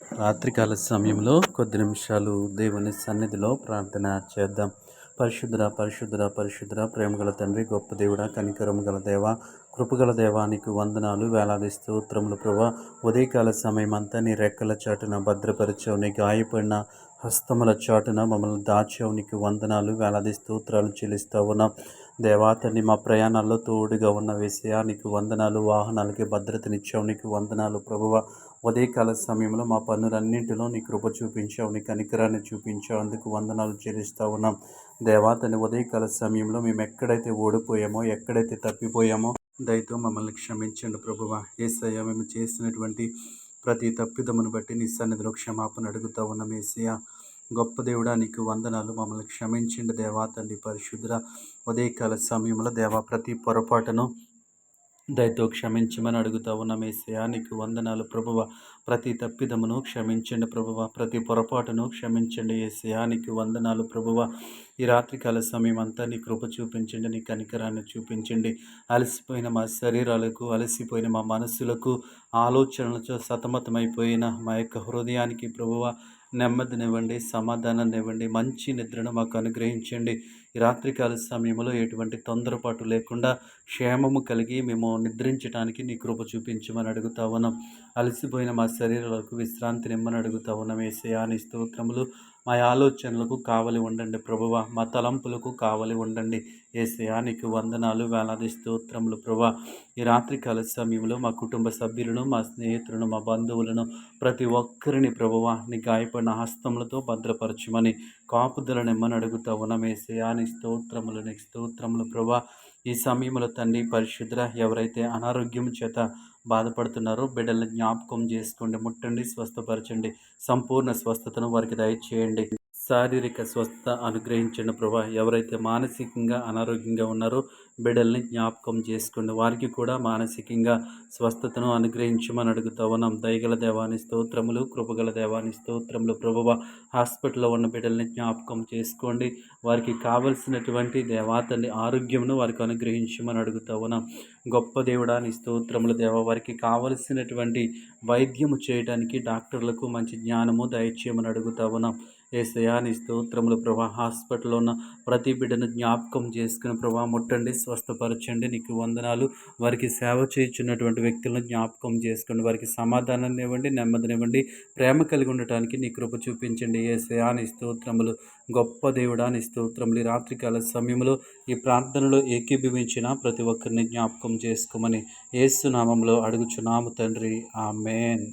రాత్రికాల సమయంలో కొద్ది నిమిషాలు దేవుని సన్నిధిలో ప్రార్థన చేద్దాం. పరిశుద్ర పరిశుద్ర పరిశుద్ర ప్రేమగల తండ్రి గొప్ప దేవుడ కనికరం గల దేవ కృపగల దేవానికి వందనాలు వేలాది స్తోత్రములు ప్రభా. ఉదయకాల సమయం అంతా నీ రెక్కల చాటున భద్రపరిచావు నీ గాయపడిన హస్తముల చాటున మమ్మల్ని దాచావు నీకు వందనాలు వేలాది స్తోత్రాలు చెల్లిస్తా ఉన్నాం దేవాతని మా ప్రయాణాల్లో తోడుగా ఉన్న విషయా నీకు వందనాలు వాహనాలకి భద్రతనిచ్చావు నీకు వందనాలు. ప్రభువ ఉదయకాల సమయంలో మా పనులన్నింటిలో నీ కృప చూపించావు నీ కనికరాన్ని చూపించావు అందుకు వందనాలు చెల్లిస్తూ ఉన్నాం. దేవాతని ఉదయకాల సమయంలో మేము ఎక్కడైతే ఓడిపోయామో ఎక్కడైతే తప్పిపోయామో దయతో మమ్మల్ని క్షమించండి ప్రభువ. ఏసయ్య మేము చేసినటువంటి ప్రతి తప్పిదమును బట్టి నీ సన్నిధిలో క్షమాపణ అడుగుతా ఉన్నాం ఏసయ్య. గొప్ప దేవుడా నీకు వందనాలు. మమ్మల్ని క్షమించండి దేవా తండ్రి పరిశుద్ర ఉదయకాల సమయంలో దేవా ప్రతి పొరపాటును దయతో క్షమించమని అడుగుతా ఉన్నాం. ఏసయా నీకు వందనాలు ప్రభువ. ప్రతి తప్పిదమును క్షమించండి ప్రభువ. ప్రతి పొరపాటును క్షమించండి ఏసయా నీకు వందనాలు ప్రభువ. ఈ రాత్రికాల సమయం అంతా నీ కృప చూపించండి నీ కనికరాన్ని చూపించండి. అలసిపోయిన మా శరీరాలకు అలసిపోయిన మా మనసులకు ఆలోచనలతో సతమతమైపోయిన మా యొక్క హృదయానికి ప్రభువ నెమ్మదినివ్వండి సమాధానాన్నివ్వండి మంచి నిద్రను మాకు అనుగ్రహించండి. రాత్రికాల సమయంలో ఎటువంటి తొందరపాటు లేకుండా క్షేమము కలిగి మేము నిద్రించడానికి నీ కృప చూపించమని అడుగుతా ఉన్నాం. అలసిపోయిన మా శరీరాలకు విశ్రాంతి నిమ్మని అడుగుతా ఉన్నాం. ఏసయాని స్తోత్రములు మా ఆలోచనలకు కావలి ఉండండి ప్రభువ మా తలంపులకు కావలి ఉండండి. ఏసయానికి వందనాలు వేలాది స్తోత్రములు ప్రభా ఈ రాత్రికాల సమయంలో మా కుటుంబ సభ్యులను మా స్నేహితులను మా బంధువులను ప్రతి ఒక్కరిని ప్రభువ నీ గాయపడిన హస్తములతో భద్రపరచమని కాపుదలను నెమ్మని అడుగుతా ఉన్నామేసయాని స్తోత్రములు నీ స్తోత్రములు ప్రభా ఈ సమయంలో తండ్రి పరిశుద్ర ఎవరైతే అనారోగ్యం చేత బాధపడుతున్నారో బిడ్డలను జ్ఞాపకం చేసుకోండి ముట్టండి స్వస్థపరచండి సంపూర్ణ స్వస్థతను వారికి దయచేయండి. శారీరక స్వస్థ అనుగ్రహించండి ప్రభా. ఎవరైతే మానసికంగా అనారోగ్యంగా ఉన్నారో బిడ్డల్ని జ్ఞాపకం చేసుకోండి. వారికి కూడా మానసికంగా స్వస్థతను అనుగ్రహించమని అడుగుతా ఉన్నాం. దయగల దేవాని స్తోత్రములు కృపగల దేవాని స్తోత్రములు. ప్రభువ హాస్పిటల్లో ఉన్న బిడ్డల్ని జ్ఞాపకం చేసుకోండి. వారికి కావలసినటువంటి దేవాతని ఆరోగ్యమును వారికి అనుగ్రహించమని అడుగుతా ఉన్నాం. గొప్ప దేవుడాని స్తోత్రములు దేవ వారికి కావలసినటువంటి వైద్యము చేయడానికి డాక్టర్లకు మంచి జ్ఞానము దయచేయమని అడుగుతా ఉన్నాం. ఏసయాని స్తోత్రములు ప్రభా. హాస్పిటల్లో ఉన్న ప్రతి బిడ్డను జ్ఞాపకం చేసుకుని ప్రభా ముట్టండి స్వస్థపరచండి. నీకు వందనాలు. వారికి సేవ చేయించున్నటువంటి వ్యక్తులను జ్ఞాపకం చేసుకోండి వారికి సమాధానాన్ని ఇవ్వండి నెమ్మదినివ్వండి ప్రేమ కలిగి ఉండటానికి నీ కృప చూపించండి. ఏసయాని స్తోత్రములు గొప్ప దేవుడాని స్తోత్రములు రాత్రికాల సమయంలో ఈ ప్రార్థనలో ఏకీభవించిన ప్రతి ఒక్కరిని జ్ఞాపకం చేసుకోమని ఏసునామంలో అడుగుచున్నాము తండ్రి. ఆమెన్.